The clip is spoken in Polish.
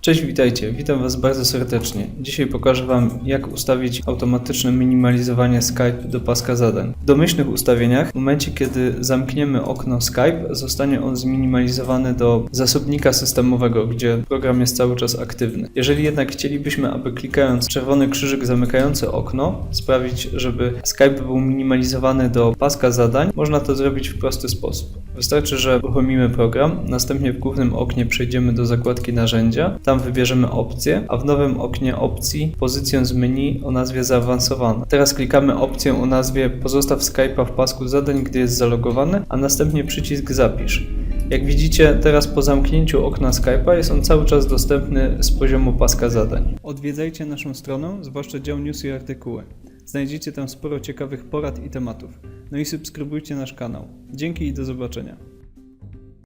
Cześć, witajcie. Witam Was bardzo serdecznie. Dzisiaj pokażę Wam, jak ustawić automatyczne minimalizowanie Skype do paska zadań. W domyślnych ustawieniach, w momencie kiedy zamkniemy okno Skype, zostanie on zminimalizowany do zasobnika systemowego, gdzie program jest cały czas aktywny. Jeżeli jednak chcielibyśmy, aby klikając czerwony krzyżyk zamykający okno, sprawić, żeby Skype był minimalizowany do paska zadań, można to zrobić w prosty sposób. Wystarczy, że uruchomimy program, następnie w głównym oknie przejdziemy do zakładki narzędzia, tam wybierzemy opcję, a w nowym oknie opcji pozycję z menu o nazwie zaawansowana. Teraz klikamy opcję o nazwie pozostaw Skype'a w pasku zadań, gdy jest zalogowany, a następnie przycisk zapisz. Jak widzicie, teraz po zamknięciu okna Skype'a jest on cały czas dostępny z poziomu paska zadań. Odwiedzajcie naszą stronę, zwłaszcza dział news i artykuły. Znajdziecie tam sporo ciekawych porad i tematów. No i subskrybujcie nasz kanał. Dzięki i do zobaczenia.